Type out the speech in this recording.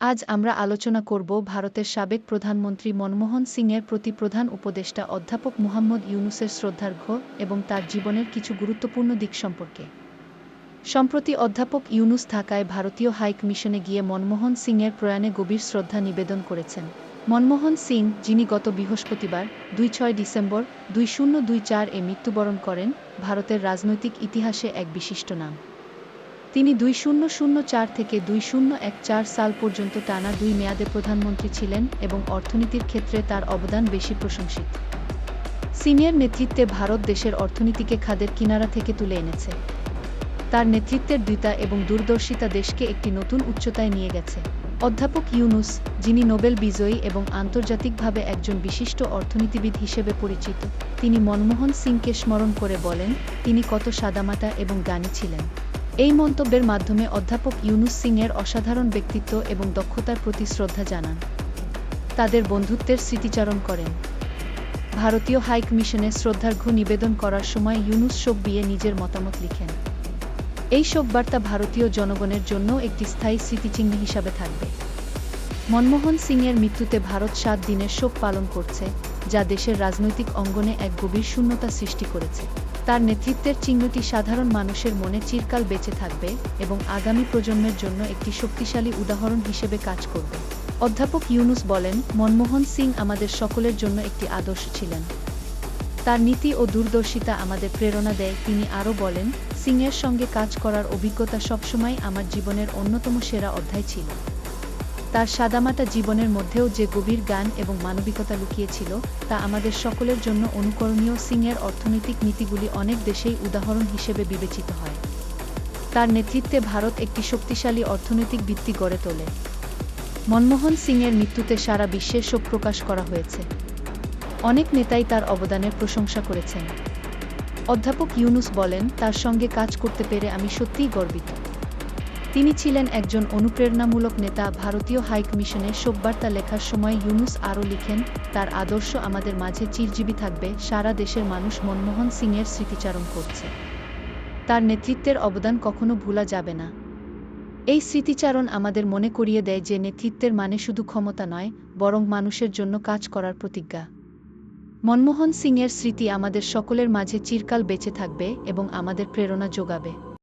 আজ আমরা আলোচনা করব ভারতের সাবেক প্রধানমন্ত্রী মনমোহন সিংয়ের প্রতি প্রধান উপদেষ্টা অধ্যাপক মুহাম্মদ ইউনুসের শ্রদ্ধার্ঘ এবং তার জীবনের কিছু গুরুত্বপূর্ণ দিক সম্পর্কে। সম্প্রতি অধ্যাপক ইউনুস ঢাকায় ভারতীয় হাইক মিশনে গিয়ে মনমোহন সিংয়ের প্রয়াণে গভীর শ্রদ্ধা নিবেদন করেছেন। মনমোহন সিং, যিনি গত বৃহস্পতিবার দুই ছয় ডিসেম্বর দুই শূন্য দুই চার এ মৃত্যুবরণ করেন, ভারতের রাজনৈতিক ইতিহাসে এক বিশিষ্ট নাম। তিনি দুই শূন্য শূন্য চার থেকে দুই শূন্য এক চার সাল পর্যন্ত টানা দুই মেয়াদে প্রধানমন্ত্রী ছিলেন এবং অর্থনীতির ক্ষেত্রে তার অবদান বেশি প্রশংসিত। সিনিয়র নেতৃত্বে ভারত দেশের অর্থনীতিকে খাদের কিনারা থেকে তুলে এনেছে। তার নেতৃত্বের দ্বিতা এবং দূরদর্শিতা দেশকে একটি নতুন উচ্চতায় নিয়ে গেছে। অধ্যাপক ইউনুস, যিনি নোবেল বিজয়ী এবং আন্তর্জাতিকভাবে একজন বিশিষ্ট অর্থনীতিবিদ হিসেবে পরিচিত, তিনি মনমোহন সিংকে স্মরণ করে বলেন, তিনি কত সাদামাটা এবং জ্ঞানী ছিলেন। এই মন্তব্যের মাধ্যমে অধ্যাপক ইউনুস সিংয়ের অসাধারণ ব্যক্তিত্ব এবং দক্ষতার প্রতি শ্রদ্ধা জানান। তাদের বন্ধুত্বের স্মৃতিচারণ করেন। ভারতীয় হাইক মিশনে শ্রদ্ধার্ঘ্য নিবেদন করার সময় ইউনুস শোক বিয়ে নিজের মতামত লিখেন। এই শোকবার্তা ভারতীয় জনগণের জন্য একটি স্থায়ী স্মৃতিচিহ্ন হিসাবে থাকবে। মনমোহন সিংয়ের মৃত্যুতে ভারত সাত দিনের শোক পালন করছে, যা দেশের রাজনৈতিক অঙ্গনে এক গভীর শূন্যতা সৃষ্টি করেছে। তার নেতৃত্বের চিহ্নটি সাধারণ মানুষের মনে চিরকাল বেঁচে থাকবে এবং আগামী প্রজন্মের জন্য একটি শক্তিশালী উদাহরণ হিসেবে কাজ করবে। অধ্যাপক ইউনুস বলেন, মনমোহন সিং আমাদের সকলের জন্য একটি আদর্শ ছিলেন। তার নীতি ও দূরদর্শিতা আমাদের প্রেরণা দেয়। তিনি আরও বলেন, সিংয়ের সঙ্গে কাজ করার অভিজ্ঞতা সবসময় আমার জীবনের অন্যতম সেরা অধ্যায় ছিল। তার সাদামাটা জীবনের মধ্যেও যে গভীর গান এবং মানবিকতা লুকিয়েছিল, তা আমাদের সকলের জন্য অনুকরণীয় সিংয়ের অর্থনৈতিক নীতিগুলি অনেক দেশেই উদাহরণ হিসেবে বিবেচিত হয়। তার নেতৃত্বে ভারত একটি শক্তিশালী অর্থনৈতিক ভিত্তি গড়ে তোলে। মনমোহন সিংয়ের মৃত্যুতে সারা বিশ্বে শোক প্রকাশ করা হয়েছে। অনেক নেতাই তার অবদানের প্রশংসা করেছেন। অধ্যাপক ইউনুস বলেন, তার সঙ্গে কাজ করতে পেরে আমি সত্যিই গর্বিত। তিনি ছিলেন একজন অনুপ্রেরণামূলক নেতা, ভারতীয় হাইক মিশনে শোকবার্তা লেখার সময় ইউনুস আরও লিখেন, তার আদর্শ আমাদের মাঝে চিরজীবী থাকবে, সারা দেশের মানুষ মনমোহন সিংয়ের স্মৃতিচারণ করছে। তার নেতৃত্বের অবদান কখনো ভোলা যাবে না। এই স্মৃতিচারণ আমাদের মনে করিয়ে দেয় যে নেতৃত্বের মানে শুধু ক্ষমতা নয়, বরং মানুষের জন্য কাজ করার প্রতিজ্ঞা। মনমোহন সিংয়ের স্মৃতি আমাদের সকলের মাঝে চিরকাল বেঁচে থাকবে এবং আমাদের প্রেরণা যোগাবে।